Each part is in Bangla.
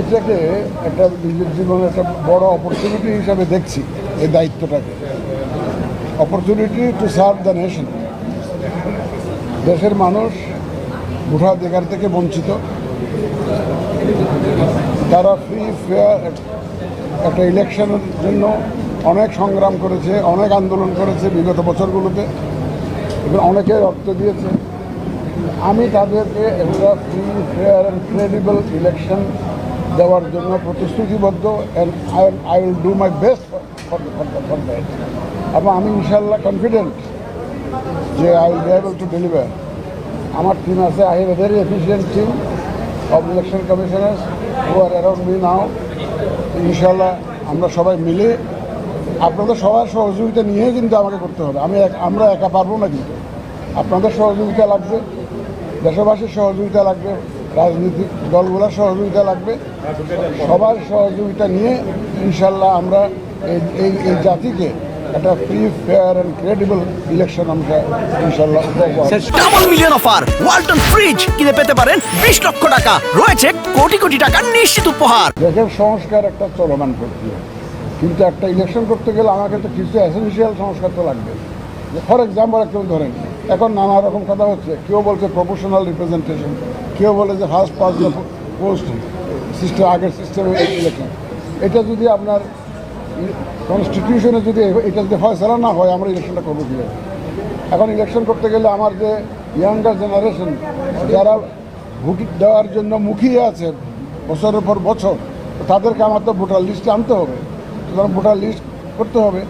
এটাকে একটা নিজের জীবনে একটা বড় অপরচুনিটি হিসাবে দেখছি, এই দায়িত্বটাকে। Opportunity to serve the nation দেশের মানুষ ভোটাধিকার থেকে বঞ্চিত। তারা ফ্রি ফেয়ার একটা ইলেকশনের জন্য অনেক সংগ্রাম করেছে, অনেক আন্দোলন করেছে বিগত বছরগুলোতে। এবং অনেকে রক্ত দিয়েছে। আমি তাদেরকে একটা ফ্রি ফেয়ার ক্রেডিবল ইলেকশন দেওয়ার জন্য প্রতিশ্রুতিবদ্ধ and I I will do my best for for এবং আমি ইনশাল্লাহ কনফিডেন্ট যে I will be able to deliver আমার টিম আছে I have a very efficient team of election commissioners who are around me now ইনশাল্লাহ আমরা সবাই মিলে আপনাদের সবার সহযোগিতা নিয়ে কিন্তু আমাকে করতে হবে। আমি আমরা একা পারব না কিন্তু আপনাদের সহযোগিতা লাগবে, দেশবাসীর সহযোগিতা লাগবে। রাজনৈতিক দলগুলোর সহযোগিতা লাগবে। সবার সহযোগিতা নিয়ে ইনশাল্লাহ আমরা এই এই জাতিকে একটা free fair and credible election আমরা ইনশাল্লাহ double million offer Walton fridge কিনে পেতে পারেন বিশ লক্ষ টাকা। রয়েছে কোটি কোটি টাকার নিশ্চিত উপহার। দেশের সংস্কার একটা চলমান প্রক্রিয়া। কিন্তু একটা ইলেকশন করতে গেলে আমাকে তো কিছু এসেন্সিয়াল সংস্কার তো লাগবে। ফর এক্সাম্পল একটু ধরেন এখন নানা রকম কথা হচ্ছে। কেউ বলছে প্রফেশনাল রিপ্রেজেন্টেশন কেউ বলে যে ফার্স্ট পাস পোস্ট সিস্টেম আগের সিস্টেমে ইলেকশন এটা যদি আপনার কনস্টিটিউশনে যদি এটা যদি ফয়সলা না হয়, আমরা ইলেকশনটা করব কীভাবে? এখন ইলেকশন করতে গেলে আমার যে ইয়াঙ্গার জেনারেশন যারা ভোট দেওয়ার জন্য মুখিয়ে আছে বছরের পর বছর, তাদেরকে আমার তো ভোটার লিস্টে আনতে হবে। সুতরাং ভোটার লিস্ট করতে হবে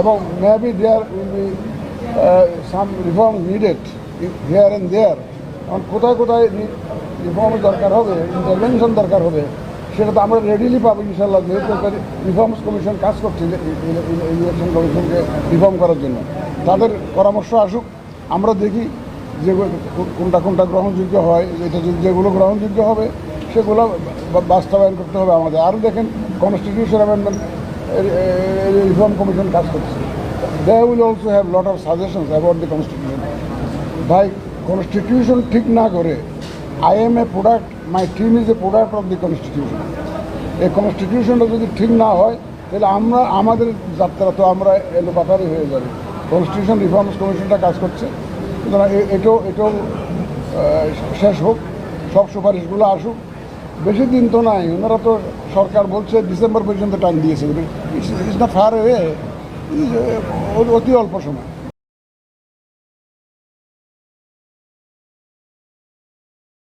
এবং maybe there will be some reform needed here and there এখন কোথায় কোথায় রিফর্ম দরকার হবে ইন্টারভেনশন দরকার হবে, সেটা তো আমরা রেডিলি পাবো ইনশাল্লাহ যেহেতু রিফর্মস কমিশন কাজ করছে ইলেকশন কমিশনকে রিফর্ম করার জন্য। তাদের পরামর্শ আসুক, আমরা দেখি যে কোনটা কোনটা গ্রহণযোগ্য হয়, এটা যেগুলো গ্রহণযোগ্য হবে, সেগুলো বাস্তবায়ন করতে হবে আমাদের। আর দেখেন কনস্টিটিউশন অ্যামেন্ডমেন্ট রিফর্ম কমিশন কাজ করছে। They will also have lot of suggestions about the constitution ভাই কনস্টিটিউশন ঠিক না করে I am a product my team is a product of the constitution এই কনস্টিটিউশনটা যদি ঠিক না হয়, তাহলে আমরা, আমাদের যাত্রা তো আমরা এলোপাতারই হয়ে যাবে। কনস্টিটিউশন রিফর্মস কমিশনটা কাজ করছে। সুতরাং এটাও এটাও শেষ হোক, সব সুপারিশগুলো আসুক। বেশি দিন তো নাই, ওনারা তো সরকার বলছে ডিসেম্বর পর্যন্ত টাইম দিয়েছে। ইটস না ফার হয়ে অতি অল্প সময়।